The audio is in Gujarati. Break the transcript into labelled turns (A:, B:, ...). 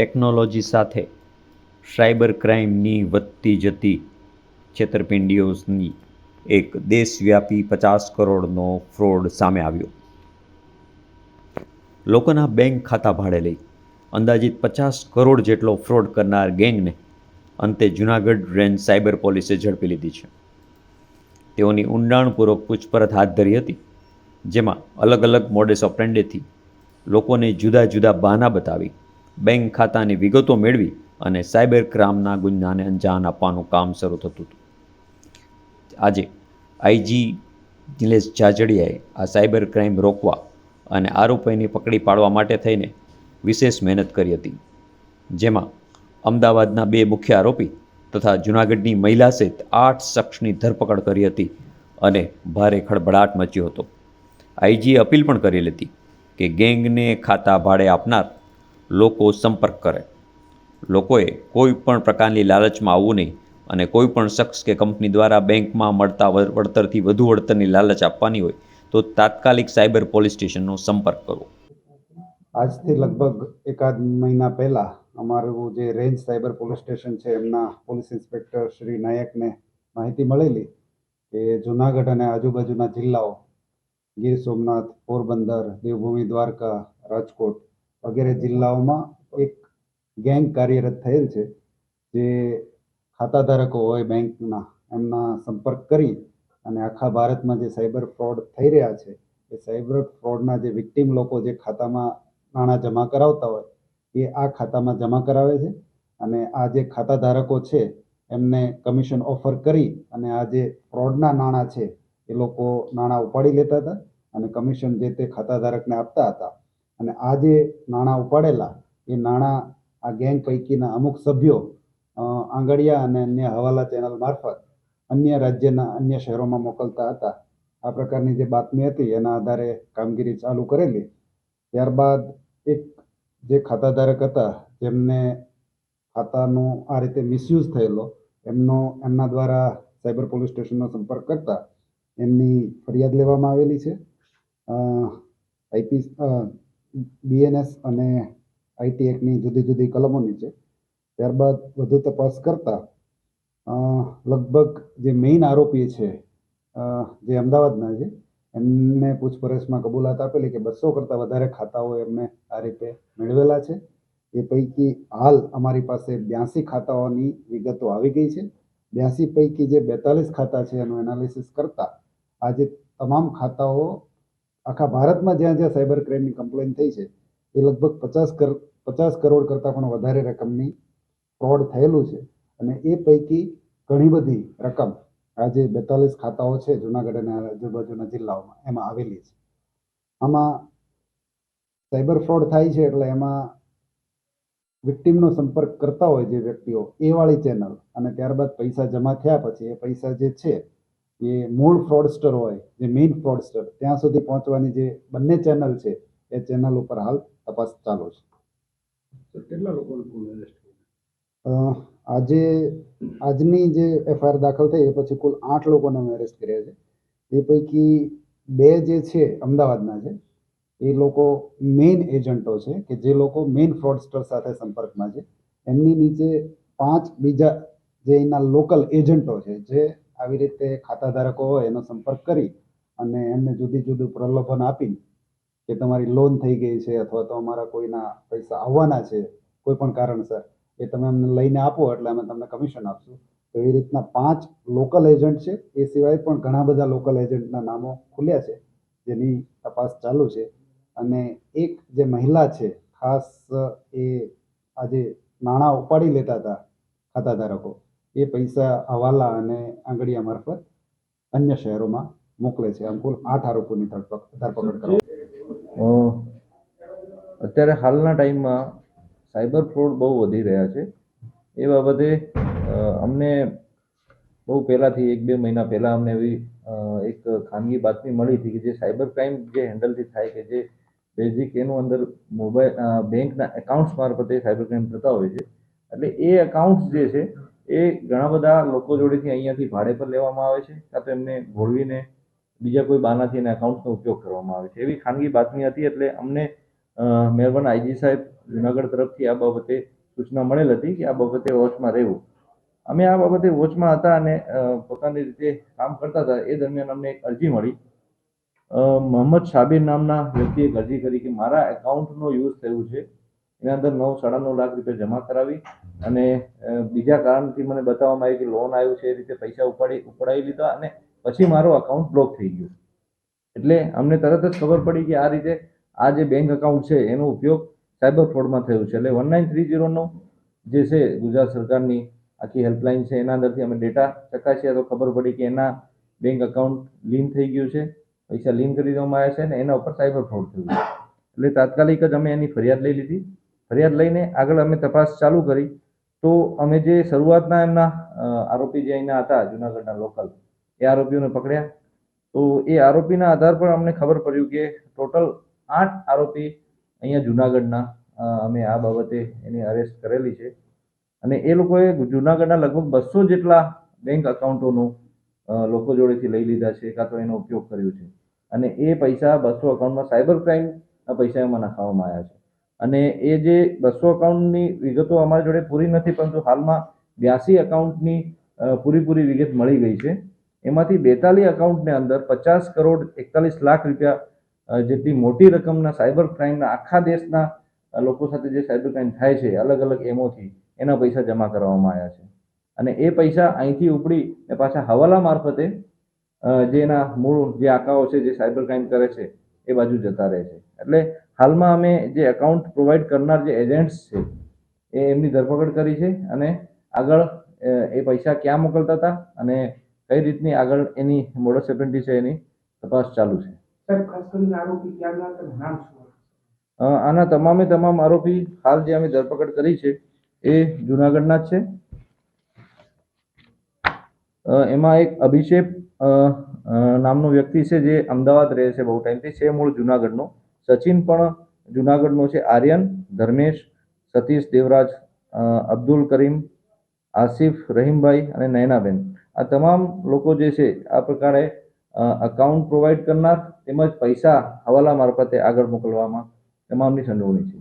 A: ટેકનોલોજી સાથે સાયબર ક્રાઇમની વધતી જતી છેતરપિંડીઓની એક દેશવ્યાપી પચાસ કરોડનો ફ્રોડ સામે આવ્યો. લોકોના બેંક ખાતા ભાડે લઈ અંદાજિત પચાસ કરોડ જેટલો ફ્રોડ કરનાર ગેંગને અંતે જૂનાગઢ રેન્જ સાયબર પોલીસે ઝડપી લીધી છે. તેઓની ઊંડાણપૂર્વક પૂછપરછ હાથ ધરી હતી, જેમાં અલગ અલગ મોડેસ ઓપરેન્ડેથી લોકોને જુદા જુદા બહાના બતાવી બેંક ખાતાની વિગતો મેળવી અને સાયબર ક્રાઇમના ગુન્હાને અંજામ આપવાનું કામ શરૂ થતું હતું. આજે આઈજી નિલેશ જાજડિયાએ આ સાયબર ક્રાઇમ રોકવા અને આરોપીને પકડી પાડવા માટે થઈને વિશેષ મહેનત કરી હતી. જેમાં અમદાવાદના બે મુખ્ય આરોપી તથા જૂનાગઢની મહિલા સહિત આઠ શખ્સની ધરપકડ કરી હતી અને ભારે ખળભળાટ મચ્યો હતો. આઈજીએ અપીલ પણ કરેલી હતી કે ગેંગને ખાતા ભાડે આપનાર લોકો સંપર્ક કરે. લોકોએ કોઈ પણ પ્રકારની લાલચમાં આવવું નહીં અને કોઈ પણ શખ્સ કે કંપની દ્વારા બેંકમાં મળતા વળ- વળતરથી વધુ વળતરની લાલચ આપવાની હોય તો તાત્કાલિક સાયબર પોલીસ સ્ટેશનનો સંપર્ક કરવો.
B: આજથી લગભગ એકાદ મહિના પહેલાં અમારું જે રેન્જ સાયબર પોલીસ સ્ટેશન છે, એમના પોલીસ ઇન્સ્પેક્ટર શ્રી નાયકને માહિતી મળેલી કે જુનાગઢ અને આજુબાજુના જિલ્લાઓ ગીર સોમનાથ, પોરબંદર, દેવભૂમિ, દ્વારકા, રાજકોટ વગેરે જિલ્લાઓમાં એક ગેંગ કાર્યરત થયેલ છે, જે ખાતાધારકો હોય બેંકના, એમના સંપર્ક કરી અને આખા ભારતમાં જે સાયબર ફ્રોડ થઈ રહ્યા છે, એ સાયબર ફ્રોડના જે વિક્ટીમ લોકો જે ખાતામાં નાણાં જમા કરાવતા હોય, એ આ ખાતામાં જમા કરાવે છે અને આ જે ખાતા ધારકો છે, એમને કમિશન ઓફર કરી અને આ જે ફ્રોડના નાણાં છે, એ લોકો નાણાં ઉપાડી લેતા હતા અને કમિશન જે તે ખાતા ધારકને આપતા હતા અને આ જે નાણાં ઉપાડેલા, એ નાણાં આ ગેંગ પૈકીના અમુક સભ્યો આંગળિયા અને અન્ય હવાલા ચેનલ મારફત અન્ય રાજ્યના અન્ય શહેરોમાં મોકલતા હતા. આ પ્રકારની જે બાતમી હતી, એના આધારે કામગીરી ચાલુ કરેલી. ત્યારબાદ એક જે ખાતાધારક હતા, જેમને ખાતાનો આ રીતે મિસયુઝ થયેલો, એમનો, એમના દ્વારા સાયબર પોલીસ સ્ટેશનનો સંપર્ક કરતા, એમની ફરિયાદ લેવામાં આવેલી છે. આઈપી બીએનએસ અને આઈટી એક્ટની જુદી જુદી કલમોની છે. ત્યારબાદ વધુ તપાસ કરતા લગભગ જે મેઇન આરોપી છે જે અમદાવાદના છે, એમને પૂછપરછમાં કબૂલાત આપેલી કે બસો કરતાં વધારે ખાતાઓ એમને આ રીતે મેળવેલા છે. એ પૈકી હાલ અમારી પાસે બ્યાસી ખાતાઓની વિગતો આવી ગઈ છે. બ્યાસી પૈકી જે બેતાલીસ ખાતા છે એનું એનાલિસિસ કરતાં, આજે તમામ ખાતાઓ આખા ભારતમાં જ્યાં જ્યાં સાયબર ક્રાઇમની કમ્પ્લેન થઈ છે, એ લગભગ પચાસ કર, પચાસ કરોડ કરતાં પણ વધારે રકમની ફ્રોડ થયેલું છે. અને એ પૈકી ઘણી બધી રકમ આજે બેતાલીસ ખાતાઓ છે, જુનાગઢ અને આજુબાજુના જિલ્લાઓમાં, એમાં આવેલી છે. આમાં સાયબર ફ્રોડ થાય છે એટલે એમાં વિક્ટીમનો સંપર્ક કરતા હોય જે વ્યક્તિઓ, એ વાળી ચેનલ અને ત્યારબાદ પૈસા જમા થયા પછી એ પૈસા જે છે એ મૂળ ફ્રોડસ્ટર હોય જે મેઇન ફ્રોડસ્ટર ત્યાં સુધી પહોંચવાની જે બંને ચેનલ છે એ ચેનલ ઉપર હાલ તપાસ ચાલુ છે.
C: કેટલા લોકોને
B: આજે આજની જે એફઆઈઆર દાખલ થઈ એ પછી કુલ આઠ લોકોને અમે એરેસ્ટ કર્યા છે. એ પૈકી બે જે છે અમદાવાદના છે એ લોકો મેઇન એજન્ટો છે કે જે લોકો મેઇન ફ્રોડસ્ટર સાથે સંપર્કમાં છે. એમની નીચે પાંચ બીજા જે એના લોકલ એજન્ટો છે જે આવી રીતે ખાતાધારકો હોય એનો સંપર્ક કરી અને એમને જુદી જુદું પ્રલોભન આપી કે તમારી લોન થઈ ગઈ છે અથવા તો અમારા કોઈના પૈસા આવવાના છે, કોઈ પણ કારણસર, એ તમે અમને લઈને આપો એટલે અમે તમને કમિશન આપશું. તો એ રીતના પાંચ લોકલ એજન્ટ છે. એ સિવાય પણ ઘણા બધા લોકલ એજન્ટના નામો ખુલ્યા છે, જેની તપાસ ચાલુ છે. અને એક જે મહિલા છે, ખાસ એ આજે નાણાં ઉપાડી લેતા હતા ખાતાધારકો એ પૈસા હવાલા અને આંગડિયા મારફત અન્ય શહેરોમાં મોકલે છે. આમ કુલ આઠ આરોપોની ધરપકડ કરવામાં
D: અત્યારે હાલના ટાઈમમાં સાયબર ફ્રોડ બહુ વધી રહ્યા છે. એ બાબતે અમને બહુ પહેલાંથી એક બે મહિના પહેલાં અમને એવી એક ખાનગી બાતમી મળી હતી કે જે સાયબર ક્રાઇમ જે હેન્ડલથી થાય કે જે બેઝિક એનું અંદર મોબાઈલ બેંકના એકાઉન્ટ્સ મારફતે સાયબર ક્રાઇમ થતા હોય છે. એટલે એ એકાઉન્ટ્સ જે છે એ ઘણા બધા લોકો જોડેથી અહીંયાથી ભાડે પર લેવામાં આવે છે, કાં તો એમને ભોળવીને બીજા કોઈ બાનાથી એના એકાઉન્ટનો ઉપયોગ કરવામાં આવે છે. એવી ખાનગી બાતમી હતી એટલે અમને મહેરબાન આઈજી સાહેબ જુનાગઢ તરફથી આ બાબતે સૂચના મળેલ હતી કે આ બાબતે વોચમાં રહેવું. અમે આ બાબતે વોચમાં હતા અને પોતાની રીતે કામ કરતા હતા. એ દરમિયાન અમને એક અરજી મળી. મોહમ્મદ સાબિર નામના વ્યક્તિએ અરજી કરી કે મારા એકાઉન્ટનો યુઝ થયું છે. એના અંદર નવ સાડા નવ લાખ રૂપિયા જમા કરાવી અને બીજા કારણથી મને બતાવવામાં આવ્યું કે લોન આવ્યું છે એ રીતે પૈસા ઉપાડી, ઉપડાવી લીધા અને પછી મારો અકાઉન્ટ બ્લોક થઈ ગયું. એટલે અમને તરત જ ખબર પડી કે આ રીતે આ જે બેંક અકાઉન્ટ છે એનો ઉપયોગ સાયબર ફ્રોડમાં થયો છે. એટલે વન નાઇન થ્રી જીરોનો જે છે ગુજરાત સરકારની આખી હેલ્પલાઇન છે એના અંદરથી અમે ડેટા ચકાસ્યા તો ખબર પડી કે એના બેંક અકાઉન્ટ લીન થઈ ગયું છે. પૈસા લીન કરી દેવામાં આવ્યા છે અને એના ઉપર સાયબર ફ્રોડ થયું એટલે તાત્કાલિક જ અમે એની ફરિયાદ લઈ લીધી. ફરિયાદ લઈને આગળ અમે તપાસ ચાલુ કરી. તો અમે જે શરૂઆતના એમના આરોપી જે અહીંના હતા, જુનાગઢના લોકલ, એ આરોપીઓને પકડ્યા. તો એ આરોપીના આધાર પર અમને ખબર પડ્યું કે ટોટલ આઠ આરોપી અહીંયા જુનાગઢના અમે આ બાબતે એની અરેસ્ટ કરેલી છે. અને એ લોકોએ જુનાગઢના લગભગ બસો જેટલા બેંક અકાઉન્ટોનું લોકો જોડેથી લઈ લીધા છે, કાં તો એનો ઉપયોગ કર્યો છે. અને એ પૈસા બસો અકાઉન્ટમાં સાયબર ક્રાઇમના પૈસા એમાં નાખવામાં આવ્યા છે. અને એ જે બસો અકાઉન્ટની વિગતો અમારી જોડે પૂરી નથી, પરંતુ હાલમાં બ્યાસી અકાઉન્ટની પૂરીપૂરી વિગત મળી ગઈ છે. એમાંથી બેતાલીસ અકાઉન્ટની અંદર પચાસ કરોડ એકતાલીસ લાખ રૂપિયા જેટલી મોટી રકમના સાયબર ક્રાઇમના આખા દેશના લોકો સાથે જે સાયબર ક્રાઇમ થાય છે, અલગ અલગ એમોથી એના પૈસા જમા કરવામાં આવ્યા છે. અને એ પૈસા અહીંથી ઉપડી ને પાછા હવાલા મારફતે જે એના મૂળ જે આંકાઓ છે, જે સાયબર ક્રાઇમ કરે છે, એ બાજુ જતા રહે છે. એટલે હાલમાં અમે જે એકાઉન્ટ પ્રોવાઈડ કરનાર જે એજન્ટ્સ છે એ એમની ધરપકડ કરી છે અને આગળ એ પૈસા ક્યાં મોકલતા હતા અને કઈ રીતની આગળ એની મોડસ એપ્રેન્ટિસ છે એની તપાસ ચાલુ છે. આના તમામે તમામ આરોપી હાલ જે અમે ધરપકડ કરી છે એ જુનાગઢના જ છે. એમાં એક અભિષેક નામનો વ્યક્તિ છે જે અમદાવાદ રહે છે બહુ ટાઈમથી છે મૂળ જુનાગઢનો. સચિન પણ જુનાગઢનો છે. આર્યન, ધર્મેશ, સતીશ દેવરાજ અબ્દુલ કરીમ, આસિફ, રહીમભાઈ અને નયનાબેન. આ તમામ લોકો જે છે, આ પ્રકારે અકાઉન્ટ પ્રોવાઈડ કરનાર તેમજ પૈસા હવાલા મારફતે આગળ મોકલવામાં તમામની સંડોવણી છે.